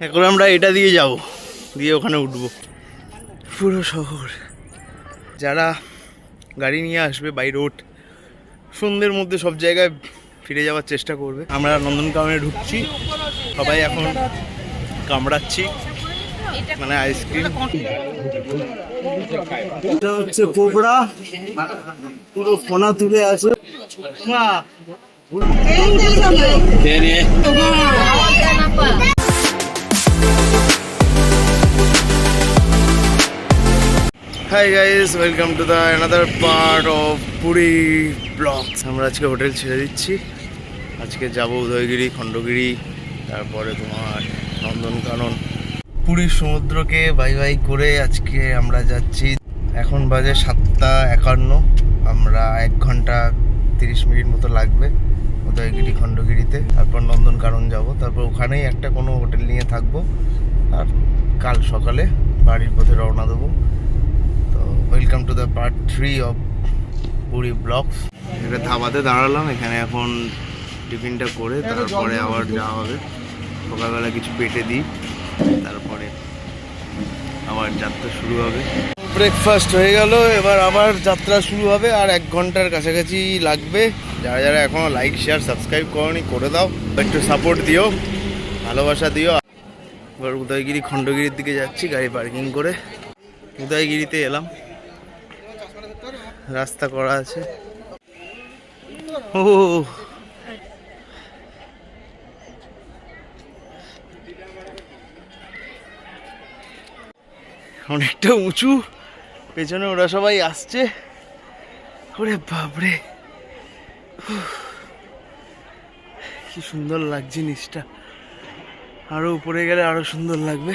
এখন আমরা এটা দিয়ে যাব দিয়ে ওখানে উঠবো পুরো শহর যারা গাড়ি নিয়ে আসবে বাই রোড সন্ধ্যের মধ্যে সব জায়গায় ফিরে যাওয়ার চেষ্টা করবে আমরা নন্দনকাননে ঢুকছি সবাই এখন কামড়াচ্ছি মানে আইসক্রিম এটা হচ্ছে কোবরা পুরো ফোনা তুলে আছে মা hi guys welcome to the another part of Puri vlogs আমরা আজকে হোটেল ছেড়ে দিচ্ছি। আজকে যাব উদয়গিরি, খণ্ডগিরি, তারপরে তোমার নন্দনকানন। পুরীর সমুদ্রকে বাই বাই করে আজকে আমরা যাচ্ছি। এখন বাজে সাতটা একান্ন। আমরা এক ঘণ্টা তিরিশ মিনিট মতো লাগবে উদয়গিরি, খণ্ডগিরিতে। তারপর নন্দনকানন যাব। তারপর ওখানেই একটা কোনো হোটেল নিয়ে থাকব। আর কাল সকালে বাড়ির পথে রওনা দেবো। Welcome to the part three of Puri vlogs একটা ধাবাতে দাঁড়ালাম এখানে এখন টিফিনটা করে তারপরে আবার যাওয়া হবে। সকালবেলা কিছু পেটে দিই তারপরে আবার যাত্রা শুরু হবে। ব্রেকফাস্ট হয়ে গেল এবার আবার যাত্রা শুরু হবে আর এক ঘণ্টার কাছাকাছি লাগবে। যারা যারা এখনও লাইক শেয়ার সাবস্ক্রাইব করনি করে দাও। একটু সাপোর্ট দিও ভালোবাসা দিও। এবার উদয়গিরি খণ্ডগিরির দিকে যাচ্ছি গাড়ি পার্কিং করে। উদয়গিরিতে এলাম। রাস্তা করা আছে। অনেকটা উঁচু। পেছনে ওরা সবাই আসছে। ওরে বাপরে। কি সুন্দর লাগছে জিনিসটা। আরও উপরে গেলে আরও সুন্দর লাগবে।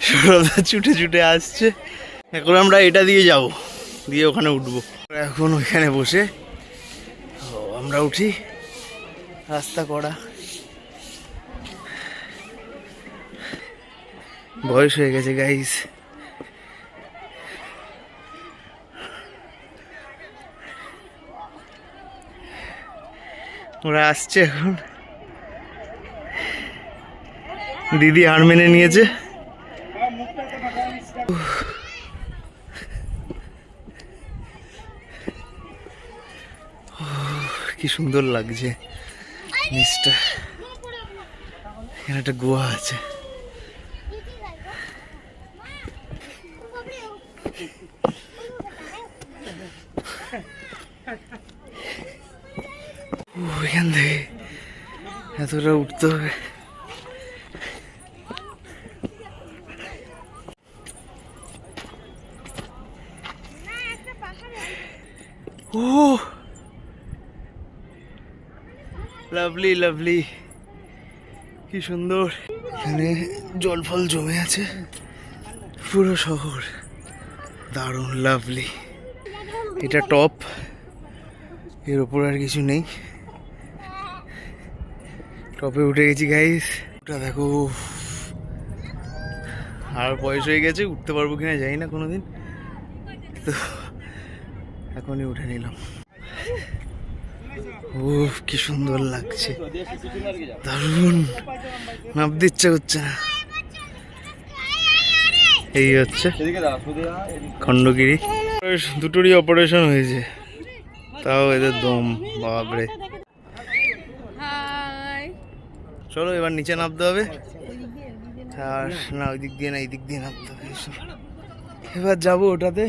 সৌরভদা ছুটে ছুটে আসছে। এখন আমরা এটা দিয়ে যাব, দিয়ে ওখানে উঠবো। এখন ওইখানে বসে আমরা উঠি, রাস্তা করা বয়স হয়ে গেছে গাইস ওরা আসছে এখন। দিদি হার মেনে নিয়েছে। কি সুন্দর লাগছে। নিচটা। এখানে একটা গুহা আছে। এখান থেকে এতটা উঠতে হবে। ও লাভলি লাভলি কি সুন্দর। এখানে জল ফল জমে আছে। পুরো শহর দারুণ লাভলি এটা টপ এর ওপর আর কিছু নেই। টপে উঠে গেছি গাইস ওটা দেখো। আর বয়স হয়ে গেছে, উঠতে পারব কিনা জানি না কোনোদিন। তো এখনই উঠে নিলাম। উফ কি সুন্দর লাগছে। দারুণ। নামতে ইচ্ছে করছে না। এই হচ্ছে খণ্ডগিরি। দুটোরই অপারেশন হয়েছে। তাও এদের দম বাবরে চলো এবার নিচে নামতে হবে। আর না ওই দিক দিয়ে না এই দিক দিয়ে নামতে হবে এবার যাব ওটাতে।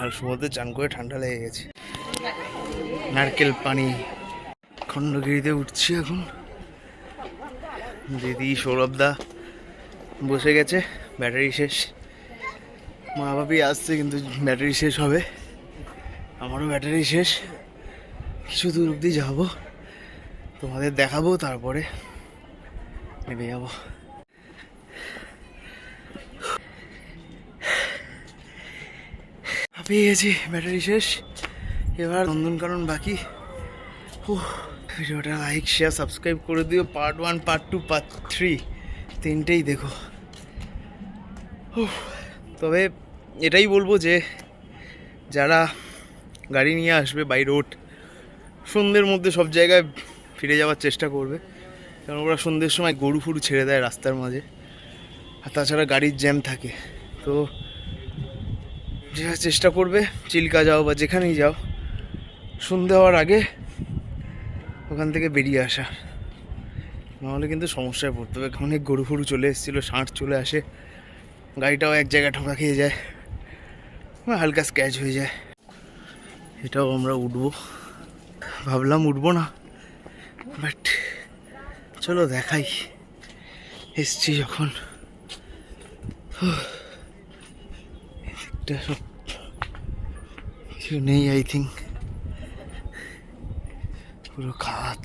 আর সমুদ্রে চান করে ঠান্ডা লেগে গেছে। নারকেল পানি। খণ্ডগিরিতে উঠছি এখন। দিদি সৌরভদা বসে গেছে, ব্যাটারি শেষ। মা বাপি আসছে, কিন্তু ব্যাটারি শেষ হবে। আমারও ব্যাটারি শেষ। কিছু দূর অবধি যাব। তোমাদের দেখাবো, তারপরে নেমে যাব। পেয়ে গেছি, ব্যাটারি শেষ। এবার নন্দনকানন বাকি। ভিডিওটা লাইক শেয়ার সাবস্ক্রাইব করে দিও। Part one part two part three তিনটেই দেখো। তবে এটাই বলব যে, যারা গাড়ি নিয়ে আসবে বাই রোড সন্ধ্যের মধ্যে সব জায়গায় ফিরে যাওয়ার চেষ্টা করবে। কারণ ওরা সন্ধ্যের সময় গরু ফুরু ছেড়ে দেয় রাস্তার মাঝে। আর তাছাড়া গাড়ির জ্যাম থাকে। তো যে চেষ্টা করবে, চিল্কা যাও বা যেখানেই যাও সন্ধে হওয়ার আগে ওখান থেকে বেরিয়ে আসা। নাহলে কিন্তু সমস্যায় পড়তে হবে। অনেক গরু ফুরু চলে এসেছিল, ষাঁড় চলে আসে। গাড়িটাও এক জায়গায় ঠোকা খেয়ে যায়। হালকা স্ক্র্যাচ হয়ে যায়। এটাও আমরা উঠবো। ভাবলাম উঠবো না বাট চলো দেখাই। এসছি যখন। এদিকটা সব কিছু নেই আই থিঙ্ক পুরো খাত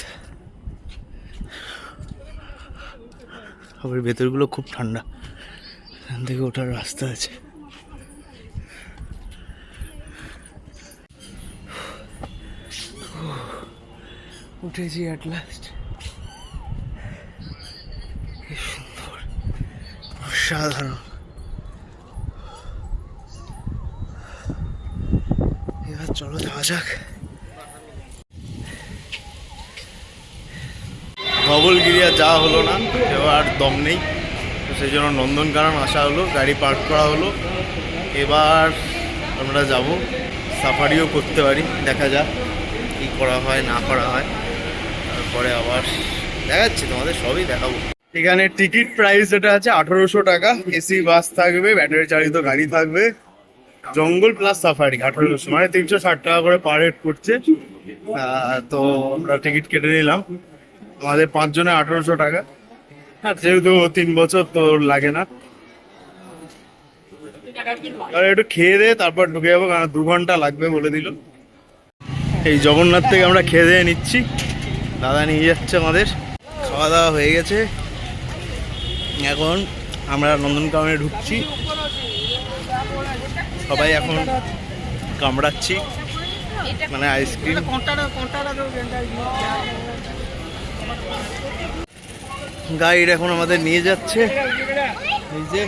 আবার ভেতরগুলো খুব ঠান্ডা। এখান থেকে ওঠার রাস্তা আছে। উঠেছি অ্যাট লাস্ট সুন্দর, অসাধারণ। এবার চলো যাওয়া যাক। ধবলগিরি আর যাওয়া হলো না, এবার দম নেই। তো সেই জন্য নন্দনকানন আসা হলো, গাড়ি পার্ক করা হলো। এবার আমরা যাব, সাফারিও করতে পারি, দেখা যাক কী করা হয়, না করা হয়। তারপরে আবার দেখাচ্ছি, তোমাদের সবই দেখাবো। এখানে টিকিট প্রাইস যেটা আছে, আঠারোশো টাকা। এসি, বাস থাকবে, ব্যাটারি চালিত গাড়ি থাকবে। জঙ্গল প্লাস সাফারি, আঠারোশো মানে তিনশো ষাট টাকা করে পার হেড করছে তো আমরা টিকিট কেটে নিলাম। আমাদের পাঁচজনে আঠারোশো টাকা। আর যেহেতু তিন বছর তো লাগে না। আর একটু খেয়ে দে, তারপর ঢুকে যাব, কারণ দু ঘণ্টা লাগবে বলে দিল। এই জগন্নাথ থেকে আমরা খেয়ে দিয়ে নিচ্ছি। দাদা নিয়ে যাচ্ছে আমাদের। খাওয়া দাওয়া হয়ে গেছে। এখন আমরা নন্দনকাননে ঢুকছি। সবাই এখন কামড়াচ্ছি। মানে আইসক্রিম গাইড এখন আমাদের নিয়ে যাচ্ছে। এই যে।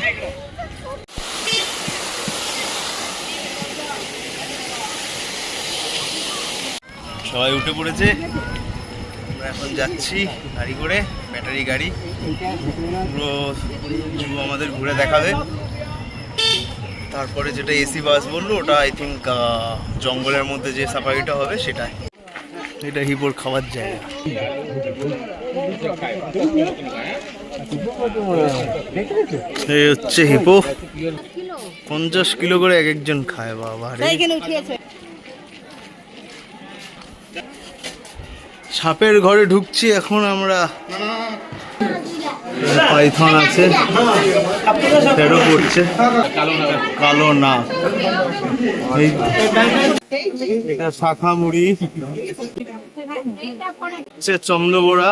সবাই উঠে পড়েছে। আমরা এখন যাচ্ছি গাড়ি করে, ব্যাটারি গাড়ি। পুরো জু আমাদের ঘুরে দেখাবে। তারপরে যেটা এসি বাস বলল, ওটা আই থিঙ্ক জঙ্গলের মধ্যে যে সাফারিটা হবে সেটাই। এটা হিপোর খাওয়ার জায়গা। এই হচ্ছে হিপো। পঞ্চাশ কিলো করে এক একজন খায়, বাবা সাপের ঘরে ঢুকছি, এখন আমরা পাইথন আছে। ফেরো পড়ছে কালো না। শাখা মুড়ি। হচ্ছে চন্দ্রবোড়া।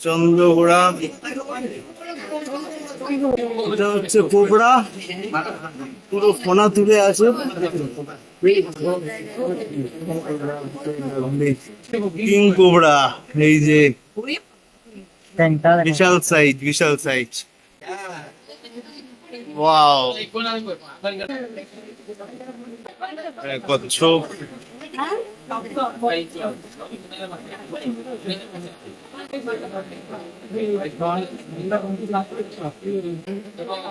চন্দ্রবোড়া। এটা হচ্ছে কোবরা। পুরো ফোনা তুলে আছে। কিং কোবরা, এই যে বিশাল সাইজ বিশাল সাইজ। ওয়াও। কচ্ছপ।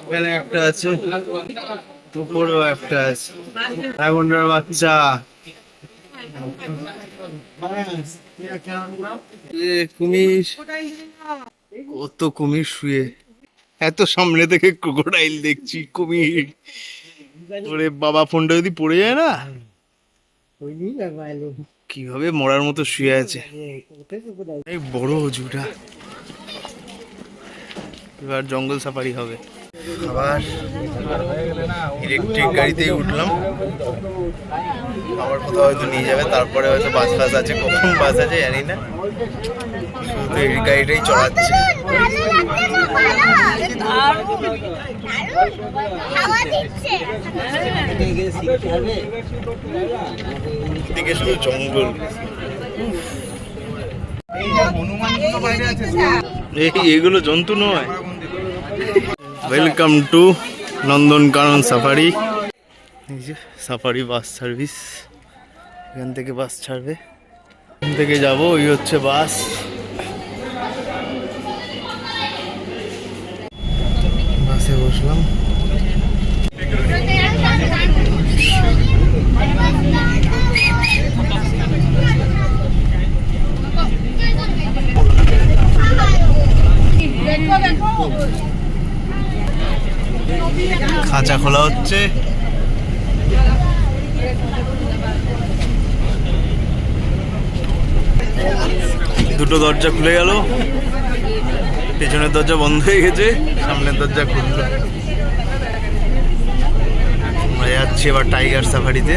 এখানে একটা আছে উপরেও কুমির, কত কুমির শুয়ে। এত সামনে থেকে ক্রোকোডাইল দেখছি, কুমির। ওরে বাবা, ফোনটা যদি পড়ে যায় না? কীভাবে মরার মতো শুয়ে আছে? এই বড় জুটা এবার জঙ্গল সাফারি হবে। আবার ইলেকট্রিক গাড়িতেই উঠলাম। আবার কোথাও হয়তো নিয়ে যাবে তারপরে হয়তো বাস ফাস আছে কখন বাস আছে জানি না। শুধু এই গাড়িটাই চড়াচ্ছে। দিকে শুধু জঙ্গল। এগুলো জন্তু নয়। ওয়েলকাম টু নন্দনকানন সাফারি এই যে সাফারি বাস সার্ভিস এখান থেকে বাস ছাড়বে। এখান থেকে যাব ওই হচ্ছে বাস বাসে বসলাম। খাঁচা খোলা হচ্ছে। দুটো দরজা খুলে গেল। পেছনের দরজা বন্ধ হয়ে গেছে, সামনের দরজা খুললো। আমরা যাচ্ছি এবার টাইগার সাফারিতে।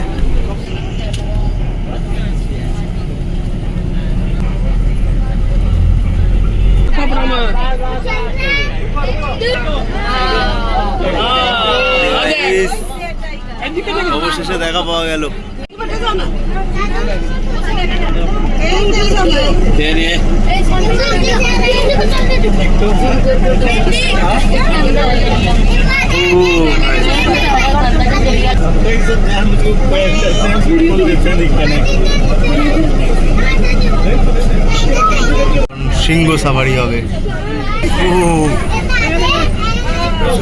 অবশেষে দেখা পাওয়া গেল। সিংহ সাফারি হবে। ও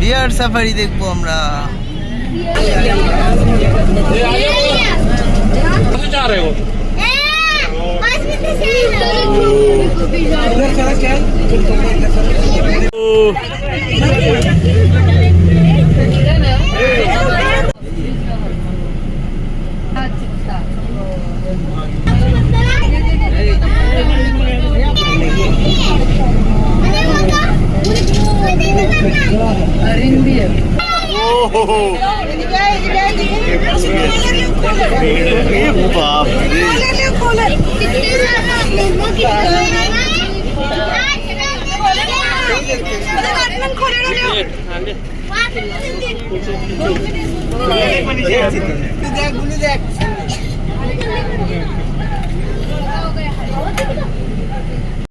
বিয়ার সাফারি দেখব আমরা। ও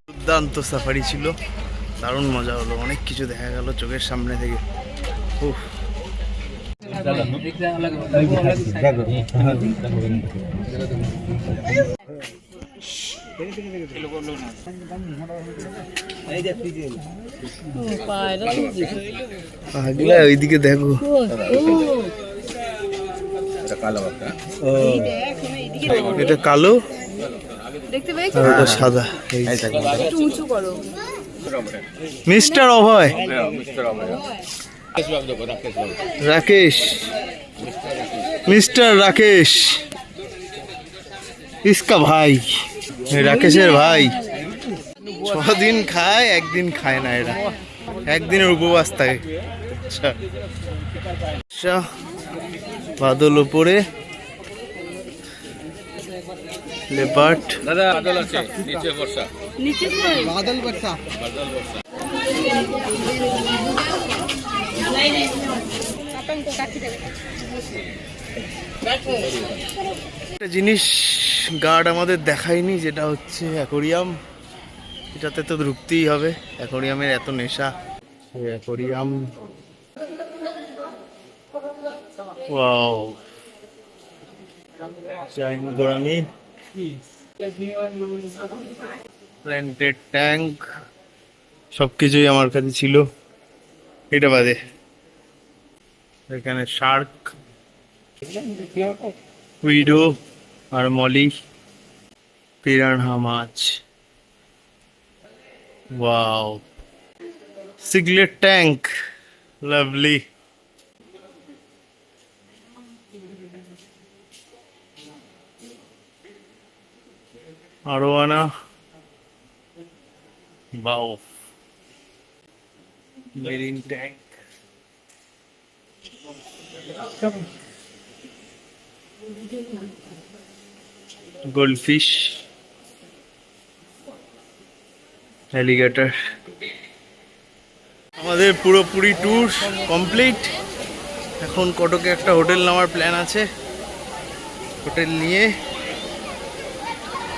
দুর্দান্ত সাফারি ছিল। দারুণ মজা হলো। অনেক কিছু দেখা গেল চোখের সামনে থেকে। উফ। ওইদিকে দেখো। এটা কালো। আর সাদা। এই একটু উঁচু করো। মিস্টার অভয়। রাকেশ। মিস্টার রাকেশ। ইসকা ভাই। রাকেশের ভাই। ছদিন খায় একদিন খায় না এরা। একদিনের উপবাস থাকে। আচ্ছা। আচ্ছা বাদল ওপরে। লেপার্ট দাদা বাদল আছে নিচে বর্ষা। নিচে কই? একটা জিনিস গার্ড আমাদের দেখায়নি যেটা হচ্ছে অ্যাকোরিয়াম। এটাতে তো ঢুকতেই হবে। অ্যাকোরিয়ামের এত নেশা। Aquarium. Wow. China gourami planted tank সব কিছুই আমার কাছে ছিল। এটা বাদে। এখানে শার্ক উইডো আর মলি পিরানহা মাছ। ওয়াও সিগলেট ট্যাঙ্ক লাভলি আরোয়ানা বাও মেরিন ট্যাঙ্ক গোল্ডফিশ অ্যালিগেটর আমাদের পুরোপুরি ট্যুর কমপ্লিট এখন কটকে একটা হোটেল নেওয়ার প্ল্যান আছে। হোটেল নিয়ে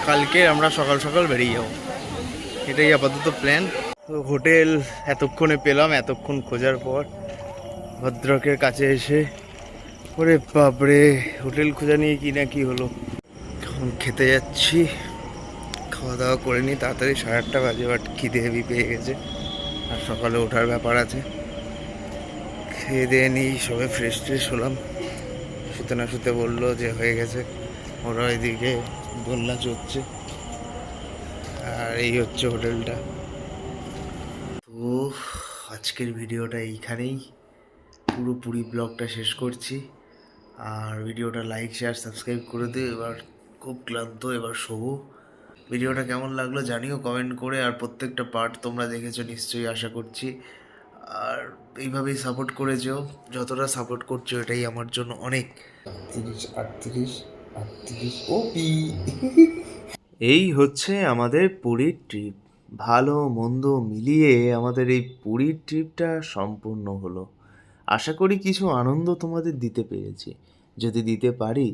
কালকে আমরা সকাল সকাল বেরিয়ে যাব। এটাই আপাতত প্ল্যান তো হোটেল এতক্ষণে পেলাম, এতক্ষণ খোঁজার পর ভদ্রকের কাছে এসে ওরে বাপরে হোটেল খোঁজা নিয়ে কি না কি হলো? এখন খেতে যাচ্ছি। খাওয়া দাওয়া করে নিই, তাড়াতাড়ি সাড়ে আটটা বাজে বাট খিদে হেভি পেয়ে গেছে। আর সকালে ওঠার ব্যাপার আছে। খেয়ে দিয়ে নিই, সবে ফ্রেশ ট্রেশ হলাম। শুতে না শুতে বলল যে হয়ে গেছে। ওরা এদিকে দোলনা চড়ছে। আর এই হচ্ছে হোটেলটা। তো আজকের ভিডিওটা এইখানেই। পুরোপুরি ব্লগটা শেষ করছি। আর ভিডিওটা লাইক শেয়ার সাবস্ক্রাইব করে দিও এবার খুব ক্লান্ত, এবার শোবো। ভিডিওটা কেমন লাগল জানিও কমেন্ট করে, আর প্রত্যেকটা পার্ট তোমরা দেখেছ নিশ্চয়ই আশা করছি। আর এইভাবেই সাপোর্ট করে যেও, যতটা সাপোর্ট করছ এটাই আমার জন্য অনেক। তিরিশ, আটত্রিশ আটত্রিশ এই হচ্ছে আমাদের পুরীর ট্রিপ ভালো মন্দ মিলিয়ে আমাদের এই পুরীর ট্রিপটা সম্পূর্ণ হলো। আশা করি কিছু আনন্দ তোমাদের দিতে পেরেছি। যদি দিতে পারি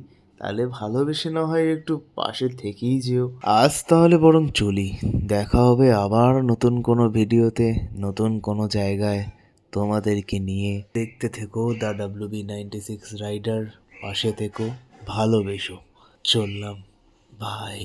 তাহলে ভালোবেসে না হয় একটু পাশে থেকেই যেও। আজ তাহলে বরং চলি। দেখা হবে আবার নতুন কোনো ভিডিওতে, নতুন কোনো জায়গায় তোমাদেরকে নিয়ে। দেখতে থেকো the W B ninety six rider, পাশে থেকো, ভালোবেসো। চললাম। বাই।